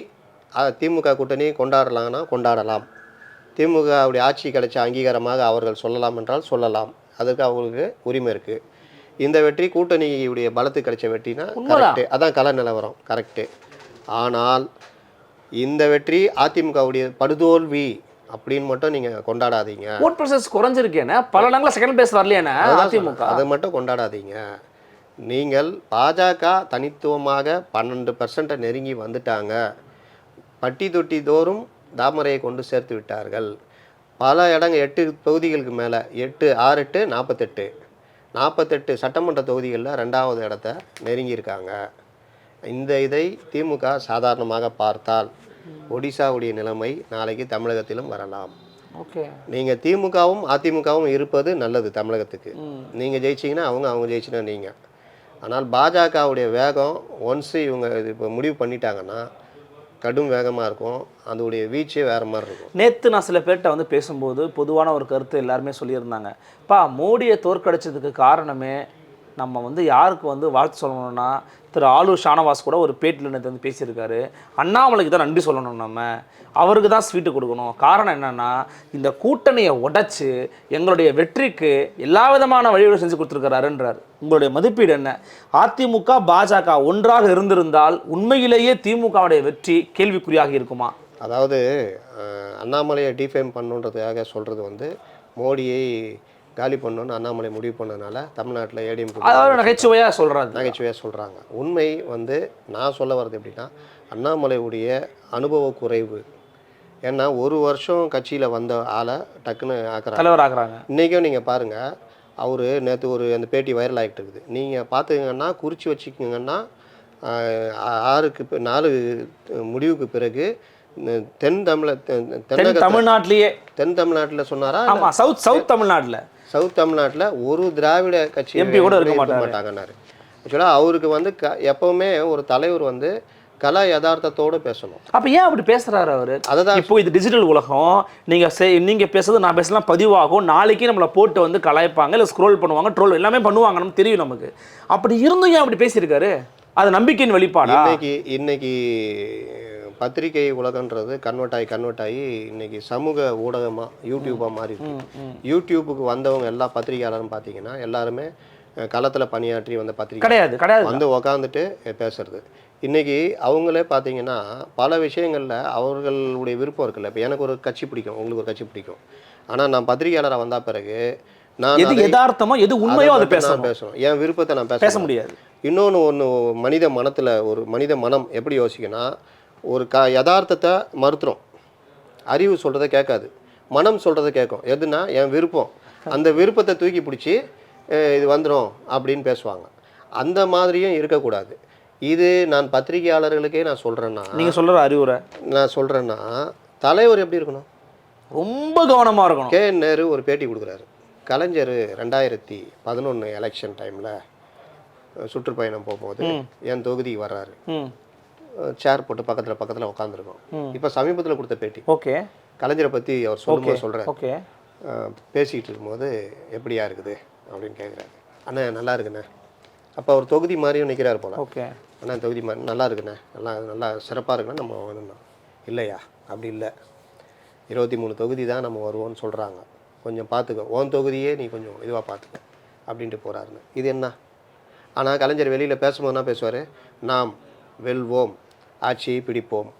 திமுக கூட்டணி கொண்டாடலாம்னா கொண்டாடலாம். திமுக அப்படி ஆட்சி கிடைச்ச அங்கீகாரமாக அவர்கள் சொல்லலாம் என்றால் சொல்லலாம். அதுக்கு அவங்களுக்கு உரிமை இருக்குது இந்த வெற்றி கூட்டணியுடைய பலத்து கிடைச்ச வெற்றினா. கரெக்டு அதான் கல நிலவரம். கரெக்டு ஆனால் இந்த வெற்றி அதிமுகவுடைய படுதோல்வி அப்படின்னு மட்டும் நீங்கள் கொண்டாடாதீங்க. ஓட் ப்ரொசஸ் குறைஞ்சிருக்கேனே பல இடங்களில் செகண்ட் பிளேஸ் வரலையானே அதிமுக. அதை மட்டும் கொண்டாடாதீங்க. நீங்கள் பாஜக தனித்துவமாக பன்னெண்டு பர்சன்ட்டை நெருங்கி வந்துட்டாங்க. பட்டி தொட்டி தோறும் தாமரையை கொண்டு சேர்த்து விட்டார்கள். பல இடங்க எட்டு தொகுதிகளுக்கு மேலே எட்டு ஆறு எட்டு நாற்பத்தெட்டு நாற்பத்தெட்டு சட்டமன்ற தொகுதிகளில் ரெண்டாவது இடத்த நெருங்கியிருக்காங்க. இந்த இதை திமுக சாதாரணமாக பார்த்தால் ஒடிசாவுடைய நிலைமை நாளைக்கு தமிழகத்திலும் வரலாம். ஓகே. நீங்கள் திமுகவும் அதிமுகவும் இருப்பது நல்லது தமிழகத்துக்கு. நீங்கள் ஜெயிச்சீங்கன்னா அவங்க அவங்க ஜெயிச்சினா நீங்கள் ஆனால் பாஜகவுடைய வேகம் ஒன்ஸ் இவங்க இப்போ முடிவு பண்ணிட்டாங்கன்னா கடும் வேகமாக இருக்கும். அதோடைய வீச்சே வேறு மாதிரி இருக்கும். நேற்று நான் சில பேர்கிட்ட வந்து பேசும்போது பொதுவான ஒரு கருத்து எல்லாருமே சொல்லியிருந்தாங்க. பா மோடியை தோற்கடிச்சதுக்கு காரணமே நம்ம வந்து யாருக்கு வந்து வாழ்த்து சொல்லணும்னா திரு ஆலூர் ஷானவாஸ் கூட ஒரு பேட்டில் நேற்று வந்து பேசியிருக்காரு. அண்ணாமலைக்கு தான் நன்றி சொல்லணும் நம்ம. அவருக்கு தான் ஸ்வீட்டு கொடுக்கணும். காரணம் என்னன்னா இந்த கூட்டணியை உடைச்சி எங்களுடைய வெற்றிக்கு எல்லா விதமான வழிவகை செஞ்சு கொடுத்துருக்காருன்றார் உங்களுடைய மதிப்பீடு என்ன? அதிமுக பாஜக ஒன்றாக இருந்திருந்தால் உண்மையிலேயே திமுகவுடைய வெற்றி கேள்விக்குறியாக இருக்குமா? அதாவது அண்ணாமலையை டிஃபைம் பண்ணுன்றதுக்காக சொல்கிறது வந்து மோடியை காலி பண்ணணும்னு அண்ணாமலை முடிவு பண்ணதுனால தமிழ்நாட்டில் ஏடிஎம் அதாவது நகைச்சுவையாக சொல்கிறாரு நகைச்சுவையாக சொல்கிறாங்க உண்மை வந்து நான் சொல்ல வர்றது எப்படின்னா அண்ணாமலையுடைய அனுபவ குறைவு. ஏன்னா ஒரு வருஷம் கட்சியில் வந்த ஆளை டக்குன்னு ஆக்குறாங்க. தலைவர் ஆக்குறாங்க இன்றைக்கும் நீங்கள் பாருங்கள் அவர் நேற்று ஒரு அந்த பேட்டி வைரல் ஆகிட்டு இருக்குது. நீங்கள் பார்த்துக்கங்கன்னா குறித்து வச்சுக்கோங்கன்னா ஆறுக்கு நாலு முடிவுக்கு பிறகு தென் தமிழ தென் தமிழ்நாட்டிலேயே. தென் தமிழ்நாட்டில் சொன்னாரா? சவுத் சவுத் தமிழ்நாட்டில். சவுத் தமிழ்நாட்டில் ஒரு திராவிட கட்சி MP கூட இருக்க. மாட்டாங்கன்னாரு. ஆக்சுவலாக அவருக்கு வந்து க எப்பவுமே ஒரு தலைவர் வந்து கலா யதார்த்தத்தோடு பேசணும். அப்ப ஏன் அப்படி பேசுறாரு அவரு? அதை தான் இப்போ இது டிஜிட்டல் உலகம். நீங்க செய் நீங்க பேசுறது நான் பேசலாம் பதிவாகும். நாளைக்கு நம்மளை போட்டு வந்து கலாய்ப்பாங்க இல்லை ஸ்க்ரோல் பண்ணுவாங்க ட்ரோல் எல்லாமே பண்ணுவாங்க நமக்கு தெரியும் நமக்கு. அப்படி இருந்தும் ஏன் அப்படி பேசியிருக்காரு? அது நம்பிக்கையின் வெளிப்பாடா? இன்னைக்கு இன்னைக்கு பத்திரிகை உலகன்றது கன்வெர்ட் ஆகி கன்வெர்ட் ஆகி இன்னைக்கு சமூக ஊடகமாக யூடியூபாக மாறி இருக்கு. யூடியூபுக்கு வந்தவங்க எல்லா பத்திரிகையாளரும் பார்த்தீங்கன்னா எல்லாருமே களத்துல பணியாற்றி வந்த பத்திரிகை கிடையாது கிடையாது. வந்து உக்காந்துட்டு பேசுறது. இன்னைக்கு அவங்களே பார்த்தீங்கன்னா பல விஷயங்களில் அவர்களுடைய விருப்பம் இருக்குல்ல. இப்போ எனக்கு ஒரு கட்சி பிடிக்கும் உங்களுக்கு ஒரு கட்சி பிடிக்கும். ஆனால் நான் பத்திரிகையாளராக வந்த பிறகு நான் எது யதார்த்தமோ எது உண்மையோ அதை நான் பேசணும். என் விருப்பத்தை நான் பேச பேச முடியாது. இன்னொன்று ஒன்று மனித மனத்தில் ஒரு மனித மனம் எப்படி யோசிக்குன்னா ஒரு க யதார்த்தத்தை மறுத்துரும். அறிவு சொல்கிறத கேட்காது. மனம் சொல்கிறத கேட்கும். எதுனா என் விருப்பம். அந்த விருப்பத்தை தூக்கி பிடிச்சி இது வந்துடும் அப்படின்னு பேசுவாங்க. அந்த மாதிரியும் இருக்கக்கூடாது. இது நான் பத்திரிகையாளர்களுக்கே நான் சொல்கிறேன்னா நீங்க சொல்ற அறிவுரை. நான் சொல்கிறேன்னா தலைவர் எப்படி இருக்கணும்? ரொம்ப கவனமா இருக்கணும். கே. நேரு ஒரு பேட்டி கொடுக்குறாரு. கலைஞர் ரெண்டாயிரத்தி பதினொன்று எலெக்ஷன் டைமில் சுற்றுப்பயணம் போகும்போது என் தொகுதிக்கு வர்றாரு. சேர் போட்டு பக்கத்தில் பக்கத்தில் உட்காந்துருக்கோம் இப்போ சமீபத்தில் கொடுத்த பேட்டி. ஓகே. கலைஞரை பற்றி அவர் சொல்லும்போது சொல்கிறார் ஓகே. பேசிக்கிட்டு இருக்கும்போது எப்படியா இருக்குது அப்படின்னு கேட்குறாரு அண்ணா நல்லா இருக்குண்ணே. அப்போ அவர் தொகுதி மாதிரியும் நிற்கிறாரு போல. ஓகே. அண்ணா தொகுதி மாதிரி நல்லா இருக்குண்ணே. நல்லா நல்லா சிறப்பாக இருக்குண்ணே நம்ம வரணும் இல்லையா? அப்படி இல்லை. இருபத்தி மூணு தொகுதி தான் நம்ம வருவோம்னு சொல்கிறாங்க கொஞ்சம் பார்த்துக்கோ உன் தொகுதியே நீ கொஞ்சம் இதுவாக பார்த்துக்க அப்படின்ட்டு போகிறாருன்னு இது என்ன? ஆனால் கலைஞர் வெளியில் பேசும்போது என்ன பேசுவார். நாம் வெல்வோம். ஆட்சியை பிடிப்போம்.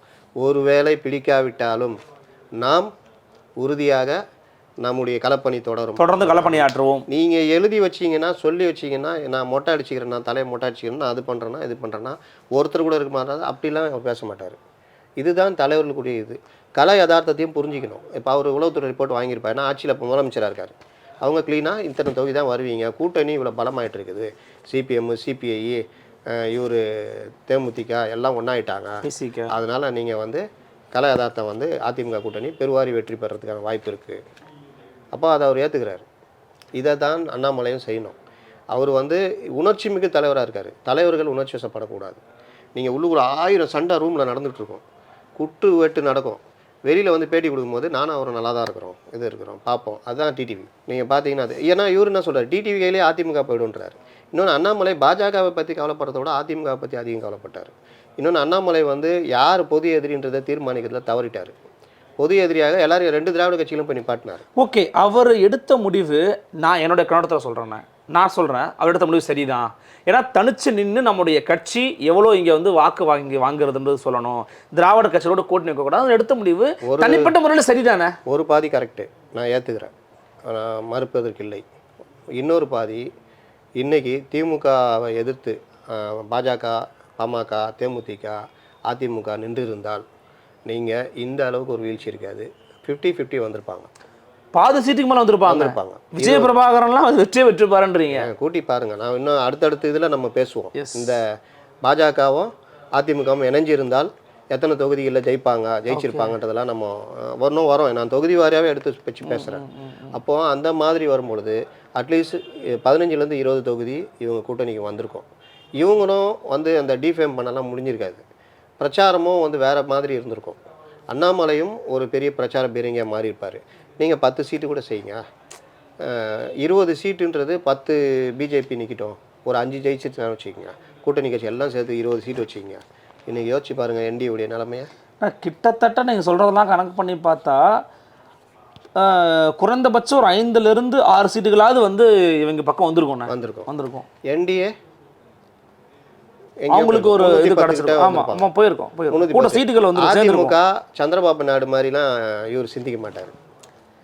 ஒருவேளை பிடிக்காவிட்டாலும் நாம் உறுதியாக நம்முடைய களப்பணி தொடரும். தொடர்ந்து களப்பணியாற்றுவோம் நீங்கள் எழுதி வச்சீங்கன்னா சொல்லி வச்சீங்கன்னா நான் மொட்டை அடிச்சுக்கிறேன் நான் தலையை மொட்டை அடிச்சுக்கிறேன் நான் அது பண்ணுறேன்னா இது பண்ணுறேன்னா ஒருத்தர் கூட இருக்க மாட்டாரு அப்படிலாம் அவர் பேச மாட்டார். இதுதான் தலைவர்களுக்குரிய இது. கலை யதார்த்தத்தையும் புரிஞ்சிக்கணும். இப்போ அவர் உளவுத்துறை ரிப்போர்ட் வாங்கியிருப்பார். ஏன்னா ஆட்சியில் இப்போ முதலமைச்சராக இருக்கார். அவங்க க்ளீனாக இத்தனை தொகுதி தான் வருவீங்க. கூட்டணி இவ்வளோ பலமாயிட்டு இருக்குது. சிபிஎம் சிபிஐ இவர் தேமுதிக எல்லாம் ஒன்றாயிட்டாங்க அதனால் நீங்கள் வந்து கலை யதார்த்தம் வந்து அதிமுக கூட்டணி பெருவாரி வெற்றி பெறதுக்கான வாய்ப்பு இருக்குது அப்போ அதை அவர் ஏற்றுக்கிறாரு இதை தான் அண்ணாமலையும் செய்யணும். அவர் வந்து உணர்ச்சி மிகு தலைவராக இருக்கார். தலைவர்கள் உணர்ச்சி வசப்படக்கூடாது. நீங்கள் உள்ளுக்குள்ள ஆயிரம் சண்டை ரூமில் நடந்துகிட்ருக்கோம் குட்டு வெட்டு நடக்கும். வெளியில் வந்து பேட்டி கொடுக்கும்போது நானும் அவரும் நல்லா தான் இருக்கிறோம். இது இருக்கிறோம். பார்ப்போம். அதுதான் டிடிவி நீங்கள் பார்த்தீங்கன்னா அது ஏன்னா இவர் என்ன சொல்கிறார் டிடிவி கையிலே அதிமுக போய்டுன்றார் இன்னொன்று அண்ணாமலை பாஜகவை பற்றி கவலைப்படுறத விட அதிமுகவை பற்றி அதிகம் கவலைப்பட்டார். இன்னொன்று அண்ணாமலை வந்து யார் பொது எதிரின்றதை தீர்மானிக்கிறதுல தவறிட்டார். பொது எதிரியாக எல்லாரும் ரெண்டு திராவிட கட்சிகளும் போய் நிப்பாட்டினார். ஓகே அவர் எடுத்த முடிவு நான் என்னோட கண்ணோட்டத்தில் சொல்கிறேன் நான். சொல்கிறேன் அவர் எடுத்த முடிவு சரிதான். ஏன்னா தனிச்சு நின்று நம்முடைய கட்சி எவ்வளோ இங்கே வந்து வாக்கு வாங்கி வாங்குறதுன்றது சொல்லணும். திராவிட கட்சியோட கூட்டணி வைக்கக்கூடாது எடுத்த முடிவு தனிப்பட்ட முறையில் சரிதானே? ஒரு பாதி கரெக்டு நான் ஏற்றுக்கிறேன் மறுப்பதற்கு இல்லை. இன்னொரு பாதி இன்னைக்கு திமுகவை எதிர்த்து பாஜக பாமக தேமுதிக அதிமுக நின்று இருந்தால் நீங்கள் இந்த அளவுக்கு ஒரு வீழ்ச்சி இருக்காது. ஃபிஃப்டி ஃபிஃப்டி வந்திருப்பாங்க. பாதி சீட்டுக்கு மேலே வந்திருப்பாங்க. வந்திருப்பாங்க. விஜய பிரபாகரன்லாம் வெற்றியே வெற்றி பாருன்றீங்க. அஹ், கூட்டி பாருங்க. நான் இன்னும் அடுத்தடுத்த இதில் நம்ம பேசுவோம். இந்த பாஜகவும் அதிமுகவும் இணைஞ்சிருந்தால் எத்தனை தொகுதிகளில் ஜெயிப்பாங்க ஜெயிச்சிருப்பாங்கன்றதெல்லாம் நம்ம வரணும் வரோம். நான் தொகுதி வாரியாகவே எடுத்து வச்சு பேசுகிறேன் அப்போது அந்த மாதிரி வரும்பொழுது அட்லீஸ்ட் பதினஞ்சுலேருந்து இருபது தொகுதி இவங்க கூட்டணிக்கு வந்திருக்கும். இவங்களும் வந்து அந்த டிஃபேம் பண்ணலாம் முடிஞ்சிருக்காது. பிரச்சாரமும் வந்து வேறு மாதிரி இருந்திருக்கும். அண்ணாமலையும் ஒரு பெரிய பிரச்சார பீரங்கியாக மாறி இருப்பார் நீங்கள் பத்து சீட்டு கூட செய்யுங்க. இருபது சீட்டுன்றது பத்து பிஜேபி நிற்கட்டும் ஒரு அஞ்சு ஜெயிச்சிட்டு வச்சுக்கோங்க. கூட்டணி கட்சி எல்லாம் சேர்த்து இருபது சீட்டு வச்சுக்கோங்க. இன்னைக்கு யோசிச்சு பாருங்கள் என்டியுடைய நிலைமையை. கிட்டத்தட்ட நீங்கள் சொல்கிறதெல்லாம் கணக்கு பண்ணி பார்த்தா குறைந்தபட்சம் ஒரு ஐந்துலேருந்து ஆறு சீட்டுகளாவது வந்து இவங்க பக்கம் வந்திருக்கும்ண்ணே வந்திருக்கும். வந்திருக்கும். என்டிஏ அவங்களுக்கு ஒரு இது ஆமாம் போயிருக்கோம் போயிருக்கோம். கூட சீட்டுகள் வந்து அதிமுக சந்திரபாபு நாயுடு மாதிரிலாம் இவர் சிந்திக்க மாட்டார்.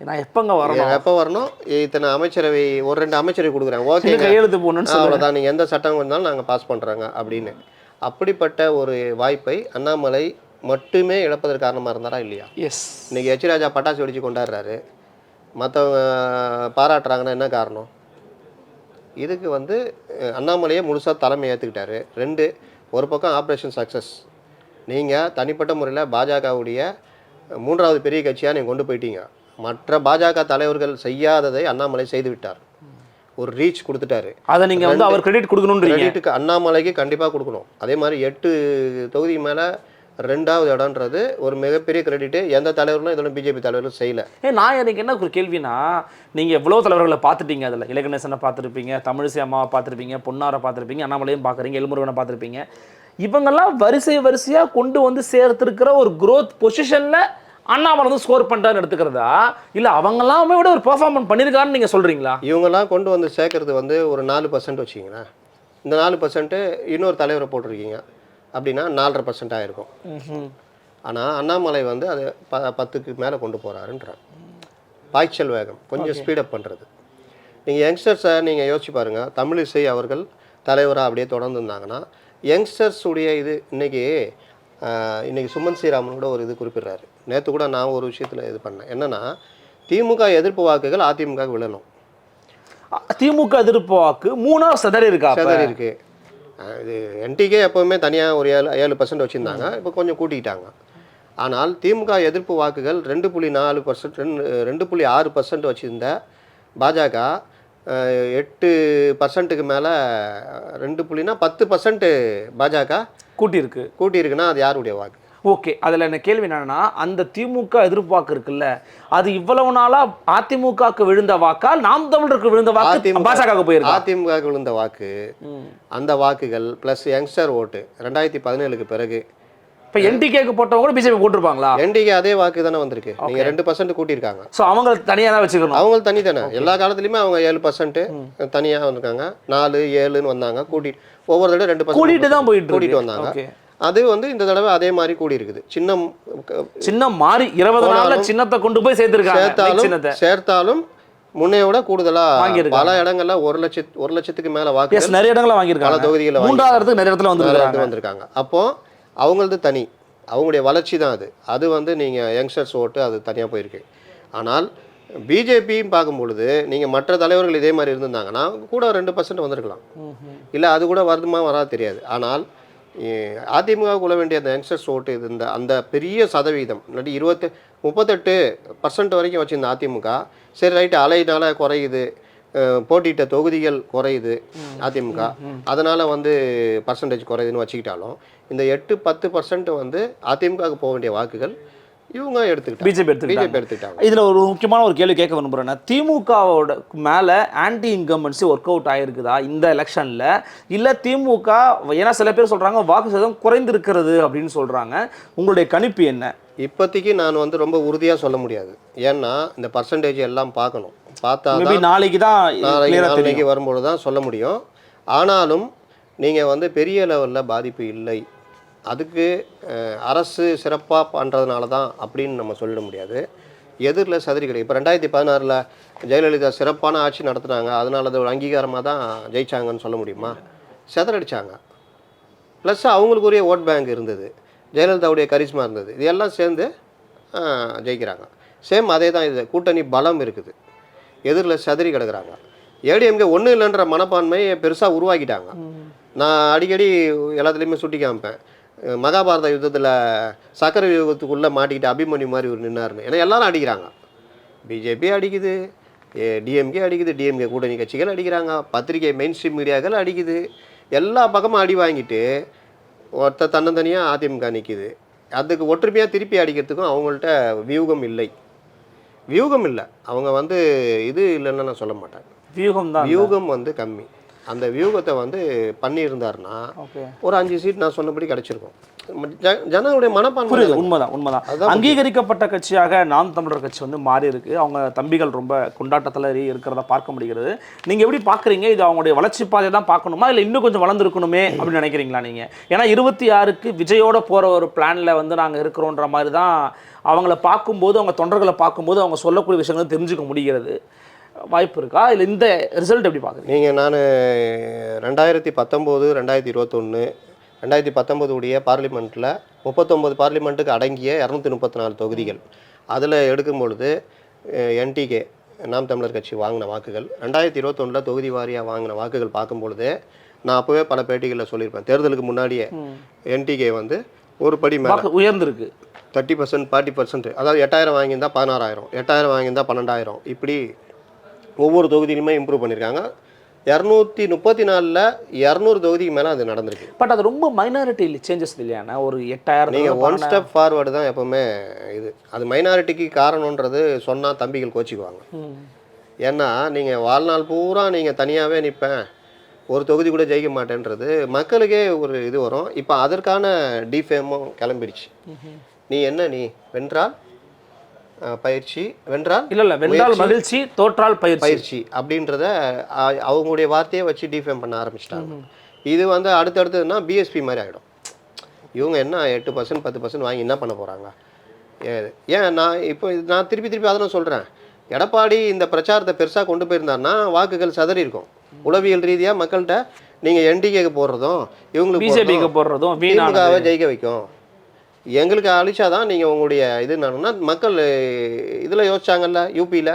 நான் எப்பங்க வரணும்? எப்போ வரணும்? இத்தனை அமைச்சரவை ஒரு ரெண்டு அமைச்சரவை கொடுக்குறேன் ஓகே கையெழுத்து போடணும்னு அவ்வளோதான் நீங்கள் எந்த சட்டம் வந்தாலும் நாங்கள் பாஸ் பண்ணுறாங்க அப்படின்னு. அப்படிப்பட்ட ஒரு வாய்ப்பை அண்ணாமலை மட்டுமே இழப்பதற்கு காரணமாக இருந்தாரா இல்லையா? எஸ் இன்னைக்கு எச் ராஜா பட்டாசு வெடிச்சு கொண்டாடுறாரு. மற்றவங்க பாராட்டுறாங்கன்னா என்ன காரணம்? இதுக்கு வந்து அண்ணாமலையே முழுசாக தலைமை ஏற்றுக்கிட்டாரு ரெண்டு ஒரு பக்கம் ஆப்ரேஷன் சக்ஸஸ் நீங்கள் தனிப்பட்ட முறையில் பாஜகவுடைய மூன்றாவது பெரிய கட்சியாக நீங்கள் கொண்டு போயிட்டீங்க. மற்ற பாஜக தலைவர்கள் செய்யாததை அண்ணாமலை செய்து விட்டார். ஒரு ரீச் கொடுத்துட்டாரு. அதை நீங்க வந்து அவர் கிரெடிட் கிரெடிட்டுக்கு அண்ணாமலைக்கு கண்டிப்பாக கொடுக்கணும். அதே மாதிரி எட்டு தொகுதி மேலே ரெண்டாவது இடம்ன்றது ஒரு மிகப்பெரிய கிரெடிட்டு எந்த தலைவர்களும் இதோட பிஜேபி தலைவர்களும் செய்யல. ஏ நான் எனக்கு என்ன ஒரு கேள்வினா நீங்க எவ்வளோ தலைவர்களை பார்த்துட்டீங்க அதில்? இலகணேசனை பார்த்துருப்பீங்க தமிழிசை அம்மாவை பார்த்துருப்பீங்க பொன்னாரை பார்த்துருப்பீங்க அண்ணாமலையும் பார்க்குறீங்க எலுமுருகனை பார்த்துருப்பீங்க. இவங்கெல்லாம் வரிசை வரிசையா கொண்டு வந்து சேர்த்துருக்கிற ஒரு growth பொசிஷன்ல அண்ணாமலை வந்து ஸ்கோர் பண்ணிட்டான்னு எடுத்துக்கிறதா? இல்ல அவங்கெல்லாமே விட ஒரு பெர்ஃபார்மன்ஸ் பண்ணியிருக்காருன்னு நீங்க சொல்றீங்களா? இவங்கெல்லாம் கொண்டு வந்து சேர்க்கறது வந்து ஒரு நாலு பர்சன்ட் வச்சிங்களேன் இந்த நாலு பர்சன்ட்டு இன்னொரு தலைவரை போட்டிருக்கீங்க. அப்படின்னா நாலரை பர்சன்ட் ஆயிருக்கும். ஆனால் அண்ணாமலை வந்து அதை ப பத்துக்கு மேலே கொண்டு போகிறாருன்றான் பாய்ச்சல் வேகம் கொஞ்சம் ஸ்பீடப் பண்ணுறது நீங்கள் யங்ஸ்டர்ஸை நீங்கள் யோசிச்சு பாருங்கள் தமிழிசை அவர்கள் தலைவராக அப்படியே தொடர்ந்து இருந்தாங்கன்னா யங்ஸ்டர்ஸ் உடைய இது இன்னைக்கு ஆஹ், இன்னைக்கு சுமன் ஸ்ரீராமனோட ஒரு இது குறிப்பிடுறாரு. நேற்று கூட நான் ஒரு விஷயத்தில் இது பண்ணேன். என்னன்னா திமுக எதிர்ப்பு வாக்குகள் அதிமுக விழணும். திமுக எதிர்ப்பு வாக்கு மூணா சிதறி இருக்கா? செதறி இருக்கு. இது என்டிகே எப்போவுமே தனியாக ஒரு ஏழு ஏழு பர்சன்ட் வச்சுருந்தாங்க. இப்போ கொஞ்சம் கூட்டிக்கிட்டாங்க ஆனால் திமுக எதிர்ப்பு வாக்குகள் ரெண்டு புள்ளி நாலு பர்சன்ட் ரெண்டு ரெண்டு புள்ளி ஆறு பர்சன்ட் வச்சுருந்த பாஜக எட்டு பர்சன்ட்டுக்கு மேலே ரெண்டு புள்ளினா பத்து பர்சன்ட் பாஜக கூட்டி இருக்கு கூட்டியிருக்குன்னா அது யாருடைய வாக்கு? ஓகே அதில் என்ன கேள்வி என்னன்னா அந்த திமுக எதிர்ப்பு வாக்கு இருக்குல்ல அது இவ்வளவு நாளா அதிமுகவுக்கு விழுந்த வாக்கா நாம் தமிழருக்கு விழுந்த வாக்கு அதிமுக பாஜக போயிருக்கா? அதிமுக விழுந்த வாக்கு. அந்த வாக்குகள் ப்ளஸ் யங்ஸ்டர் ஓட்டு ரெண்டாயிரத்தி பதினேழுக்கு பிறகு. இப்போ என்டிகேக்கு போட்டவங்க பிஜேபி போட்டிருப்பாங்களா? என்டிகே அதே வாக்கு தானே வந்திருக்கு. நீங்கள் ரெண்டு பர்சன்ட் கூட்டியிருக்காங்க. ஸோ அவங்க தனியாக தான் வச்சுக்கணும். அவங்க தனி தானே. எல்லா காலத்துலயுமே அவங்க ஏழு பர்சன்ட் தனியாக வந்திருக்காங்க. நாலு ஏழுன்னு வந்தாங்க. கூட்டிட்டு ஒவ்வொரு தடவை ரெண்டு percent கூட்டிட்டு தான் போயிட்டு கூட்டிட்டு. வந்தாங்க. அது வந்து இந்த தடவை அதே மாதிரி கூடி இருக்குது சின்னம் சின்னம் மாறி இருபது நாள்ல சின்னத்தை கொண்டு போய் சேர்த்திருக்காங்க. சேர்த்தாலும் சின்னத்தை. சேர்த்தாலும் முன்னைய விட கூடுதலா. பல இடங்கள்ல ஒரு லட்சத்து ஒரு லட்சத்துக்கு மேல வாக்கு நிறைய இடங்கள பல வாங்கியிருக்காங்க. தொகுதிகளில் மூன்றாவது இடத்துக்கு நிறைய இடத்துல வந்துருக்காங்க. வந்திருக்காங்க. அப்போ அவங்களது தனி. அவங்களுடைய வளர்ச்சி தான் அது. அது வந்து நீங்க யங்ஸ்டர்ஸ் ஓட்டு அது தனியா போயிருக்கு. ஆனால் பிஜேபியும் பார்க்கும் பொழுது நீங்க மற்ற தலைவர்கள் இதே மாதிரி இருந்திருந்தாங்கன்னா கூட ரெண்டு பர்சன்ட் வந்திருக்கலாம். இல்லை அது கூட வருதுமா வராது தெரியாது. ஆனால் அதிமுகவுக்குள்ள வேண்டிய அந்த யங்ஸ்டர்ஸ் ஓட்டு இது இந்த அந்த பெரிய சதவீதம் இல்லாட்டி இருபத்து முப்பத்தெட்டு பர்சன்ட் வரைக்கும் வச்சிருந்த அதிமுக சரி ரைட்டு அலையினால குறையுது போட்டியிட்ட தொகுதிகள் குறையுது அதிமுக. அதனால வந்து பர்சன்டேஜ் குறையுதுன்னு வச்சுக்கிட்டாலும் இந்த எட்டு பத்து பர்சன்ட் வந்து அதிமுகவுக்கு போக வேண்டிய வாக்குகள் இவங்க எடுத்துக்கிட்டாங்க. பிஜேபி எடுத்துக்கிட்டாங்க. பிஜேபி எடுத்துக்கிட்டாங்க. இதுல ஒரு முக்கியமான ஒரு கேள்வி கேட்க விரும்புறேன். திமுகவோட மேல ஆன்டி இன்கம்பன்சி ஒர்க் அவுட் ஆயிருக்குதா இந்த எலெக்ஷன்ல இல்ல திமுக ஏன்னா சில பேர் சொல்றாங்க வாக்கு சதவீதம் குறைந்திருக்கிறது அப்படின்னு சொல்றாங்க. உங்களுடைய கணிப்பு என்ன? இப்போதைக்கு நான் வந்து ரொம்ப உறுதியாக சொல்ல முடியாது. ஏன்னா இந்த பர்சன்டேஜ் எல்லாம் பார்க்கணும். பார்த்தா நாளைக்கு தான் நாளைக்கு வரும்பொழுது தான் சொல்ல முடியும். ஆனாலும் நீங்கள் வந்து பெரிய லெவலில் பாதிப்பு இல்லை. அதுக்கு அரசு சிறப்பாக பண்ணுறதுனால தான் அப்படின்னு நம்ம சொல்லிட முடியாது. எதிரில் சதுரி கிடையாது. இப்போ ரெண்டாயிரத்தி பதினாறில் ஜெயலலிதா சிறப்பான ஆட்சி நடத்துனாங்க. அதனால அது ஒரு அங்கீகாரமாக தான் ஜெயிச்சாங்கன்னு சொல்ல முடியுமா? சிதறடிச்சாங்க. ப்ளஸ் அவங்களுக்குரிய ஓட் பேங்க் இருந்தது. ஜெயலலிதாவுடைய கரிஸ்மா இருந்தது. இது எல்லாம் சேர்ந்து ஜெயிக்கிறாங்க. சேம் அதே தான் இது. கூட்டணி பலம் இருக்குது. எதிரில் சதறி கிடக்குறாங்க. ஏடிஎம்கே ஒன்றும் இல்லைன்ற மனப்பான்மையை பெருசாக உருவாக்கிட்டாங்க. நான் அடிக்கடி எல்லாத்துலேயுமே சுட்டி காமிப்பேன். மகாபாரத யுத்தத்தில் சக்கர யுகத்துக்குள்ளே மாட்டிக்கிட்டு அபிமன்யு மாதிரி ஒரு நின்னாருன்னு. ஏன்னா எல்லாரும் அடிக்கிறாங்க. பிஜேபி அடிக்குது டிஎம்கே அடிக்குது டிஎம்கே கூட்டணி கட்சிகள் அடிக்கிறாங்க பத்திரிகை மெயின் ஸ்ட்ரீம் மீடியாக்கள் அடிக்குது. எல்லா பக்கமும் அடி வாங்கிட்டு ஒருத்த தன்னந்தனியாக அதிமுக நிற்கிது அதுக்கு ஒற்றுமையாக திருப்பி அடிக்கிறதுக்கும் அவங்கள்ட்ட வியூகம் இல்லை. வியூகம் இல்லை. அவங்க வந்து இது இல்லைன்னு நான் சொல்ல மாட்டேன். வியூகம் தான் வியூகம் வந்து கம்மி. அந்த வியூகத்தை வந்து பண்ணியிருந்தாருன்னா ஒரு அஞ்சு சீட் நான் சொன்னபடி கிடச்சிருக்கும். ஜனங்களுடைய மனப்பான்மை. உண்மைதான் உண்மைதான். அங்கீகரிக்கப்பட்ட கட்சியாக நாம் தமிழர் கட்சி வந்து மாறி இருக்கு. அவங்க தம்பிகள் ரொம்ப கொண்டாட்டத்தில் இருக்கிறத பார்க்க முடிகிறது. நீங்க எப்படி பாக்குறீங்க இது அவங்களுடைய வளர்ச்சி பாதையை தான் பார்க்கணுமா? இல்லை இன்னும் கொஞ்சம் வளர்ந்துருக்கணுமே அப்படின்னு நினைக்கிறீங்களா நீங்க? ஏன்னா இருபத்தி ஆறுக்கு விஜயோட போற ஒரு பிளான்ல வந்து நாங்க இருக்கிறோன்ற மாதிரி தான் அவங்கள பார்க்கும்போது அவங்க தொண்டர்களை பார்க்கும்போது அவங்க சொல்லக்கூடிய விஷயங்களை தெரிஞ்சுக்க முடிகிறது. வாய்ப்பு இருக்கா இல்லை இந்த ரிசல்ட் எப்படி பார்க்குறீங்க நீங்கள் நான் ரெண்டாயிரத்தி பத்தொம்போது ரெண்டாயிரத்தி இருபத்தொன்று ரெண்டாயிரத்தி பத்தொம்போது உடைய பார்லிமெண்ட்டில் முப்பத்தொம்போது பார்லிமெண்ட்டுக்கு அடங்கிய இரநூத்தி முப்பத்தி நாலு தொகுதிகள். அதில் எடுக்கும் பொழுது என்டிகே நாம் தமிழர் கட்சி வாங்கின வாக்குகள். ரெண்டாயிரத்தி இருபத்தொன்னில் தொகுதி வாரியாக வாங்கின வாக்குகள் பார்க்கும் பொழுது நான் அப்போவே பல பேட்டிகளில் சொல்லியிருப்பேன். தேர்தலுக்கு முன்னாடியே என்டிகே வந்து ஒரு படி மேலே உயர்ந்திருக்கு. தேர்ட்டி பர்சன்ட் ஃபார்ட்டி பர்சன்ட் அதாவது எட்டாயிரம் வாங்கியிருந்தா பதினாறாயிரம் எட்டாயிரம் வாங்கியிருந்தா பன்னெண்டாயிரம். இப்படி ஒவ்வொரு தொகுதியிலுமே இம்ப்ரூவ் பண்ணியிருக்காங்க இரநூத்தி முப்பத்தி நாலில் இரநூறு தொகுதிக்கு மேலே அது நடந்திருக்கு. பட் அது ரொம்ப மைனாரிட்டி சேஞ்சஸ் இல்லையாண்ணா? ஒரு எட்டாயிரம் நீங்கள் ஒன் ஸ்டெப் ஃபார்வர்டு தான் எப்போவுமே இது. அது மைனாரிட்டிக்கு காரணன்றது சொன்னால் தம்பிகள் கோச்சிக்குவாங்க. ஏன்னா நீங்கள் வாழ்நாள் பூரா நீங்கள் தனியாகவே நிற்பேன் ஒரு தொகுதி கூட ஜெயிக்க மாட்டேன்றது மக்களுக்கே ஒரு இது வரும். இப்போ அதற்கான டிஃபேமும் கிளம்பிடுச்சு. நீ என்ன நீ? வென்றால் பயிற்சி. வென்றால் இல்ல இல்ல வென்றால் மகிழ்ச்சி தோற்றால் பயிற்சி. பயிற்சி அப்படின்றத அவங்களுடைய வார்த்தையை வச்சு டிஃபேம் பண்ண ஆரம்பிச்சிட்டாங்க. இது வந்து அடுத்தடுத்ததுன்னா பிஎஸ்பி மாதிரி ஆகிடும் இவங்க என்ன எட்டு பர்சன்ட் பத்து பர்சன்ட் வாங்கி என்ன பண்ண போகிறாங்க ஏன் நான் இப்போ நான் திருப்பி திருப்பி அதை நான் சொல்கிறேன் எடப்பாடி இந்த பிரச்சாரத்தை பெருசாக கொண்டு போயிருந்தாருன்னா வாக்குகள் சதறி இருக்கும். உளவியல் ரீதியாக மக்கள்கிட்ட நீங்கள் என்டிகேக்கு போடுறதும் இவங்களுக்கு பிஜேபிக்கு போடுறதும் திமுகவை ஜெயிக்க வைக்கும். எங்களுக்கு அழிச்சாதான் நீங்கள் உங்களுடைய இது என்னன்னா மக்கள் இதில் யோசிச்சாங்கல்ல யூபியில்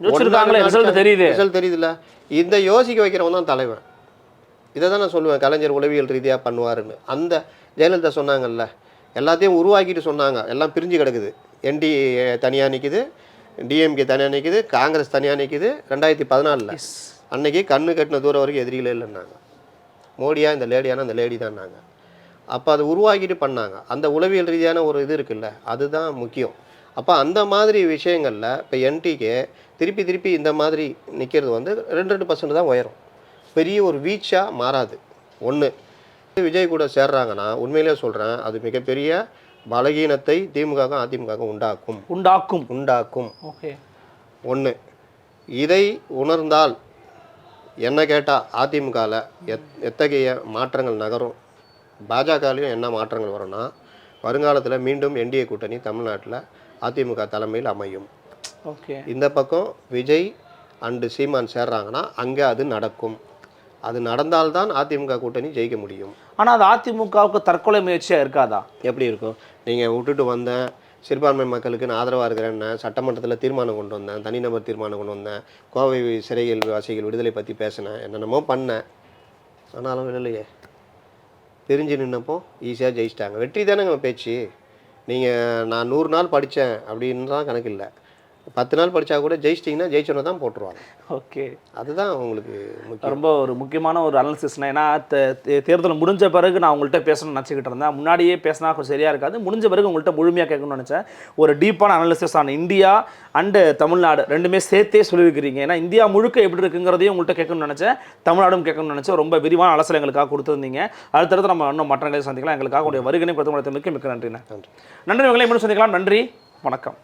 ரிசல்ட் தெரியுது. ரிசல்ட் தெரியுதுல்ல? இந்த யோசிக்க வைக்கிறவன் தான் தலைவன். இதை தான் நான் சொல்லுவேன் கலைஞர் உளவியல் ரீதியாக பண்ணுவாருன்னு. அந்த ஜெயலலிதா சொன்னாங்கல்ல எல்லாத்தையும் உருவாக்கிட்டு சொன்னாங்க. எல்லாம் பிரிஞ்சு கிடக்குது. என்டி தனியாக நிற்குது டிஎம்கே தனியாக நிற்குது காங்கிரஸ் தனியாக நிற்குது ரெண்டாயிரத்தி பதினாலில். அன்னைக்கு கண்ணு கட்டின தூரம் வரைக்கும் எதிரிகளே இல்லைன்னாங்க. மோடியா இந்த லேடியான அந்த லேடி தான்னாங்க அப்போ அதை உருவாக்கிட்டு பண்ணாங்க. அந்த உளவியல் ரீதியான ஒரு இது இருக்குல்ல அதுதான் முக்கியம். அப்போ அந்த மாதிரி விஷயங்களில் இப்போ என்டிகே திருப்பி திருப்பி இந்த மாதிரி நிற்கிறது வந்து ரெண்டு ரெண்டு பர்சன்ட் தான் உயரும். பெரிய ஒரு வீச்சாக மாறாது. ஒன்று விஜய் கூட சேர்றாங்கன்னா உண்மையிலே சொல்கிறேன் அது மிகப்பெரிய பலகீனத்தை திமுக அதிமுக உண்டாக்கும். உண்டாக்கும். உண்டாக்கும். ஓகே. ஒன்று இதை உணர்ந்தால் என்ன கேட்டால் அதிமுகவில் எத் எத்தகைய மாற்றங்கள் நகரும்? பாஜகலையும் என்ன மாற்றங்கள் வரும்னா வருங்காலத்தில் மீண்டும் என்டிஏ கூட்டணி தமிழ்நாட்டில் அதிமுக தலைமையில் அமையும். ஓகே. இந்த பக்கம் விஜய் அண்டு சீமான் சேர்றாங்கன்னா அங்கே அது நடக்கும். அது நடந்தால்தான் அதிமுக கூட்டணி ஜெயிக்க முடியும். ஆனா அது அதிமுகவுக்கு தற்கொலை முயற்சியா இருக்காதா? எப்படி இருக்கும்? நீங்கள் விட்டுட்டு வந்தேன் சிறுபான்மை மக்களுக்கு நான் ஆதரவாக இருக்கிறேன்னு சட்டமன்றத்தில் தீர்மானம் கொண்டு வந்தேன் தனிநபர் தீர்மானம் கொண்டு வந்தேன் கோவை சிறைகள் வாசிகள் விடுதலை பற்றி பேசினேன் என்னென்னமோ பண்ணேன். ஆனாலும் விடலையே தெரிஞ்சு நின்னப்போ ஈஸியாக ஜெயிச்சிட்டாங்க. வெற்றி தானே பேச்சு. நீங்கள் நான் நூறு நாள் படித்தேன் அப்படின்னு தான் கணக்கு இல்லை. பத்து நாள் படித்தா கூட ஜெயிச்சிட்டிங்கன்னா ஜெயிச்சோன்னு தான் போட்டுருவாங்க. ஓகே. அதுதான் உங்களுக்கு ரொம்ப ஒரு முக்கியமான ஒரு அனாலிசிஸ்னா ஏன்னா தேர்தல் முடிஞ்ச பிறகு நான் உங்கள்கிட்ட பேசணும்னு நினச்சிக்கிட்டு இருந்தேன். முன்னாடியே பேசினா கொஞ்சம் சரியா இருக்காது. முடிஞ்ச பிறகு உங்கள்கிட்ட முழுமையாக கேட்கணும்னு நினச்சேன். ஒரு டீப்பான அனாலிசிஸ் ஆன இந்தியா அண்டு தமிழ்நாடு ரெண்டுமே சேர்த்தே சொல்லியிருக்கிறீங்க. ஏன்னா இந்தியா முழுக்க எப்படி இருக்குங்கிறதையும் உங்கள்கிட்ட கேட்கணும்னு நினச்சேன். தமிழ்நாடும் கேட்கணும்னு நினச்சேன் ரொம்ப விரிவான அலசல் எங்களுக்காக கொடுத்துருந்தீங்க. அடுத்தடுத்து நம்ம இன்னும் மற்றங்களை சந்திக்கலாம். எங்களுக்காக உங்களுடைய வருகனை கொடுத்து மிக்க மிக்க நன்றிண்ணே. நன்றி. நன்றி உங்களை இன்னும் சந்திக்கலாம். நன்றி வணக்கம்.